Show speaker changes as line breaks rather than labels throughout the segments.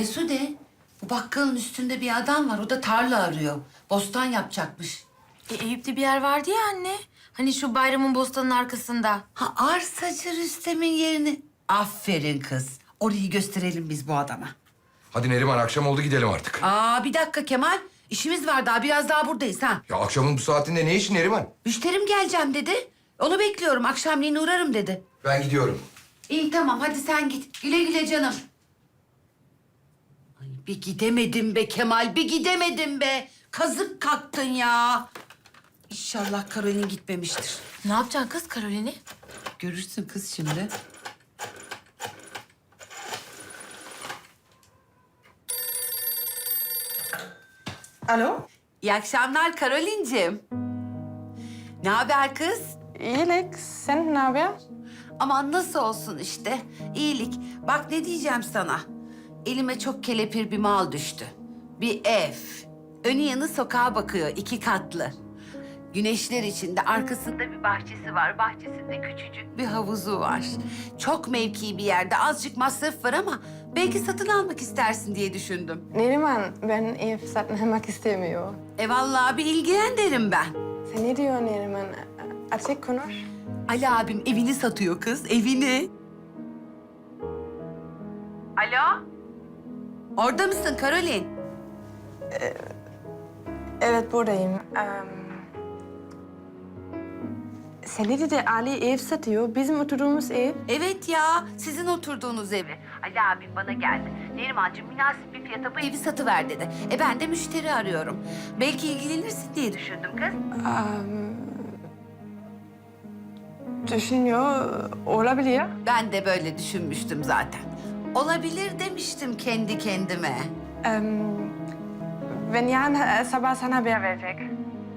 Mesude, bu bakkalın üstünde bir adam var. O da tarla arıyor. Bostan yapacakmış.
E, Eyüp'te bir yer vardı ya anne. Hani şu bayramın bostanın arkasında.
Ha arsacı Rüstem'in yerini. Aferin kız. Orayı gösterelim biz bu adama.
Hadi Neriman akşam oldu gidelim artık.
Aa bir dakika Kemal. İşimiz var daha biraz daha buradayız ha.
Ya akşamın bu saatinde ne işin Neriman?
Müşterim geleceğim dedi. Onu bekliyorum. Akşamleyin uğrarım dedi.
Ben gidiyorum.
İyi tamam hadi sen git. Güle güle canım. Bir gidemedim be Kemal. Bir gidemedim be. Kazık kalktın ya. İnşallah Karolin gitmemiştir.
Ne yapacaksın kız Karolin'i?
Görürsün kız şimdi.
Alo?
İyi akşamlar Karolin'cim. Ne haber kız?
İyilik. Sen ne haber?
Aman nasıl olsun işte. İyilik. Bak ne diyeceğim sana. Elime çok kelepir bir mal düştü. Bir ev. Önü yanı sokağa bakıyor, iki katlı. Güneşler içinde arkasında bir bahçesi var. Bahçesinde küçücük bir havuzu var. Çok mevki bir yerde. Azıcık masraf var ama belki satın almak istersin diye düşündüm.
Neriman, ben ev satın almak istemiyorum.
E vallahi bir ilgilen derim ben.
Sen ne diyorsun Neriman? Açık konuş.
Ali abim evini satıyor kız, evini. Alo? Orada mısın Karolin?
Evet, buradayım. Ne dedi? Ali ev satıyor. Bizim oturduğumuz ev.
Evet ya, sizin oturduğunuz evi. Ali abim bana geldi. Nerimancığım münasip bir fiyata bu evi satıver dedi. E ben de müşteri arıyorum. Belki ilgilenirsin diye düşündüm kız.
Düşünüyor. Olabilir.
Ben de böyle düşünmüştüm zaten. Olabilir demiştim kendi kendime.
Um, ben yarın e, sabah sana haber verecek.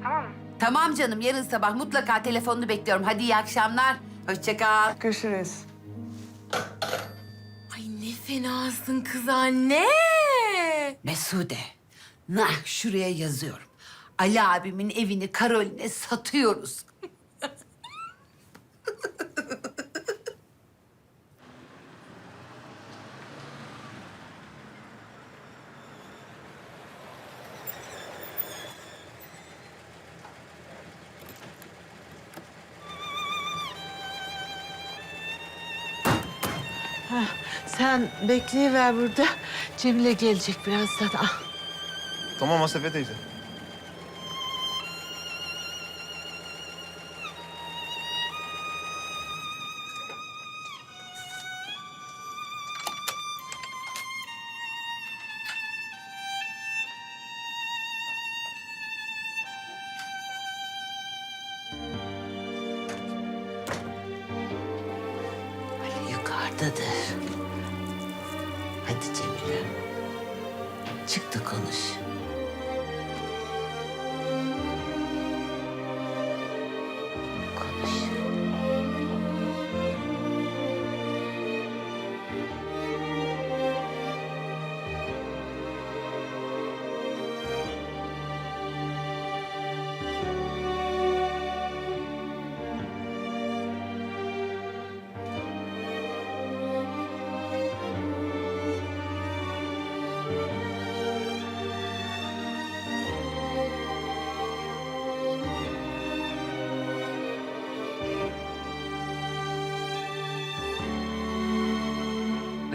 Tamam mı?
Tamam canım, yarın sabah mutlaka telefonunu bekliyorum. Hadi iyi akşamlar. Hoşça kal.
Görüşürüz.
Ay ne fenasın kız anne.
Mesude, nah şuraya yazıyorum. Ali abimin evini Karolin'e satıyoruz.
Sen bekleyiver burada. Cemile gelecek birazdan. Ah.
Tamam Asefe teyze.
Yukarıdadır. Hadi Cemile. Çık da. Konuş.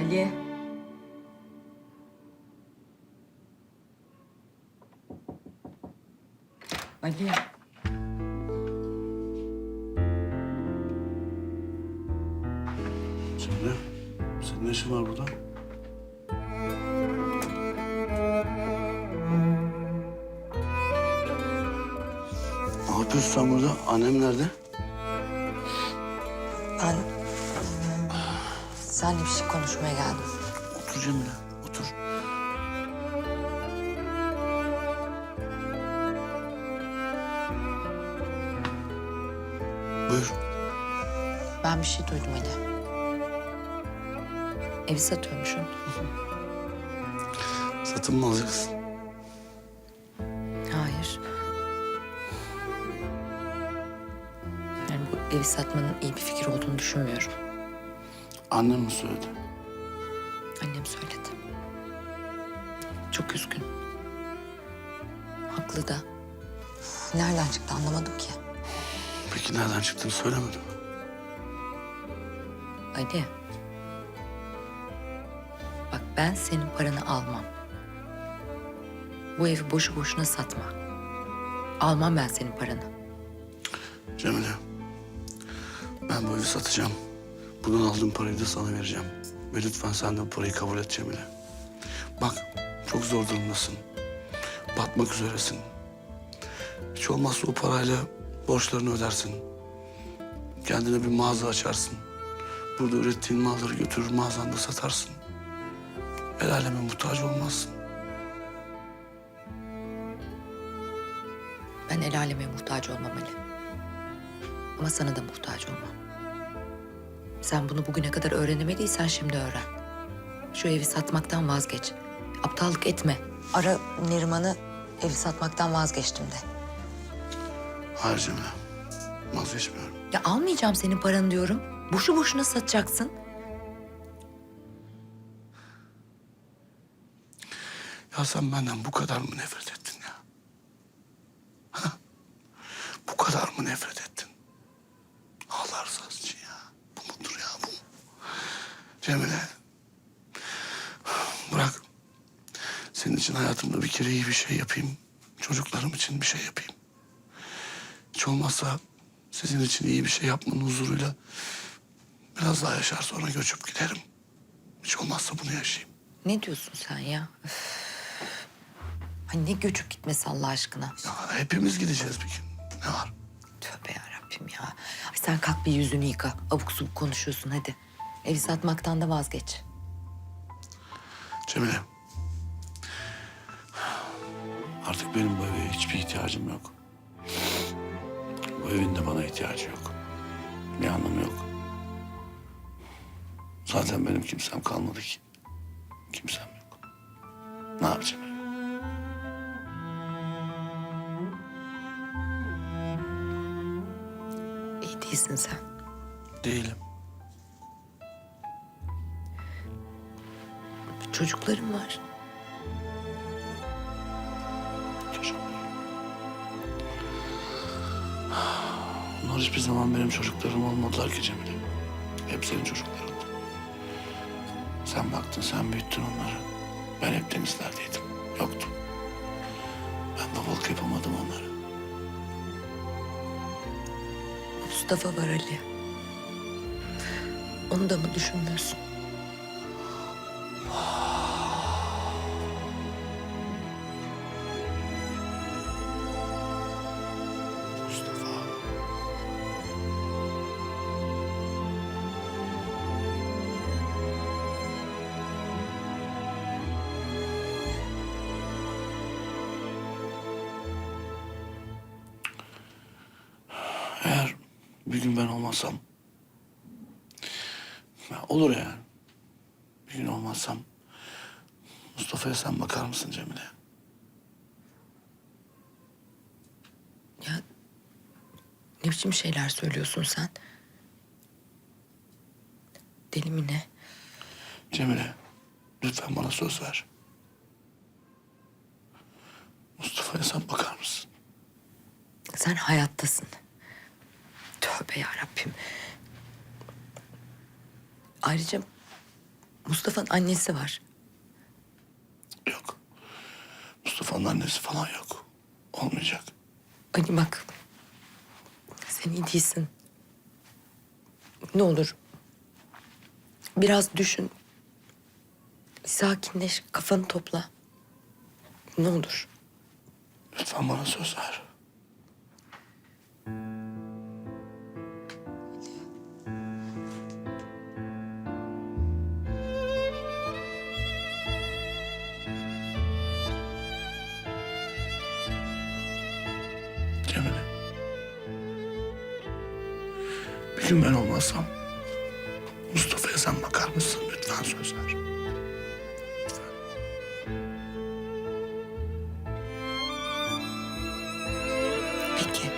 Ali. Ali.
Cemile, senin ne işin var burada? Ne yapıyorsun sen burada? Annem nerede?
Seninle bir şey konuşmaya geldim.
Otur Cemile, otur. Buyur.
Ben bir şey duydum Ali. Evi satıyormuşsun.
Satın mı alacaksın?
Hayır. Yani bu evi satmanın iyi bir fikir olduğunu düşünmüyorum.
Annem mi söyledi?
Annem söyledi. Çok üzgün. Haklı da. Nereden çıktı anlamadım ki.
Peki nereden çıktığını söylemedin mi?
Ali. Bak ben senin paranı almam. Bu evi boşu boşuna satma. Almam ben senin paranı.
Cemile. Ben bu evi satacağım. Buradan aldığım parayı da sana vereceğim. Ve lütfen sen de bu parayı kabul et Cemile. Bak çok zor durumdasın. Batmak üzeresin. Hiç olmazsa o parayla borçlarını ödersin. Kendine bir mağaza açarsın. Burada ürettiğin malları götürür mağazanda satarsın. El aleme muhtaç olmazsın.
Ben el aleme muhtaç olmam Ali. Ama sana da muhtaç olmam. Sen bunu bugüne kadar öğrenemediysen şimdi öğren. Şu evi satmaktan vazgeç. Aptallık etme. Ara Neriman'ı evi satmaktan vazgeçtim de.
Hayır Cemile. Vazgeçmiyorum.
Ya almayacağım senin paranı diyorum. Boşu boşuna satacaksın.
Ya sen benden bu kadar mı nefret ettin ya? Ha? Bu kadar mı nefret ettin? Allah rızası için ya. Bu mudur ya bu? mu? Cemile. Bırak. Senin için hayatımda bir kere iyi bir şey yapayım. Çocuklarım için bir şey yapayım. Hiç olmazsa sizin için iyi bir şey yapmanın huzuruyla biraz daha yaşar sonra göçüp giderim. Hiç olmazsa bunu yaşayayım.
Ne diyorsun sen ya? Ay ne göçüp gitmesi Allah aşkına.
Ya hepimiz gideceğiz bir gün. Ne var?
Tövbe yarabbim ya. Ay sen kalk bir yüzünü yıka. Abuk subuk konuşuyorsun hadi. Evi satmaktan da vazgeç.
Cemile. Artık benim bu eve hiçbir ihtiyacım yok. Bu evin de bana ihtiyacı yok. Bir anlamı yok. Zaten benim kimsem kalmadı ki. Kimsem yok. Ne yapacağım?
İyi değilsin sen.
Değilim.
Çocuklarım var.
Yaşamıyorum. Onlar hiçbir zaman benim çocuklarım olmadılar ki Cemile. Hep senin çocuklarındı. Sen baktın, sen büyüttün onları. Ben hep denizlerdeydim. Yoktum. Ben babalık yapamadım onlara.
Mustafa var Ali. Onu da mı düşünmüyorsun?
Bir gün ben olmasam... Ya olur yani. Bir gün olmazsam... Mustafa'ya sen bakar mısın Cemile?
Ya ne biçim şeyler söylüyorsun sen? Deli mi ne?
Cemile, lütfen bana söz ver. Mustafa'ya sen bakar mısın?
Sen hayattasın. Ya Rabbim. Ayrıca Mustafa'nın annesi var.
Yok. Mustafa'nın annesi falan yok. Olmayacak.
Ali bak. Sen iyi değilsin. Ne olur. Biraz düşün. Sakinleş, kafanı topla. Ne olur.
Lütfen bana söz ver. Bir gün ben olmazsam Mustafa'ya sen bakar mısın? Lütfen söz ver. Lütfen.
Peki.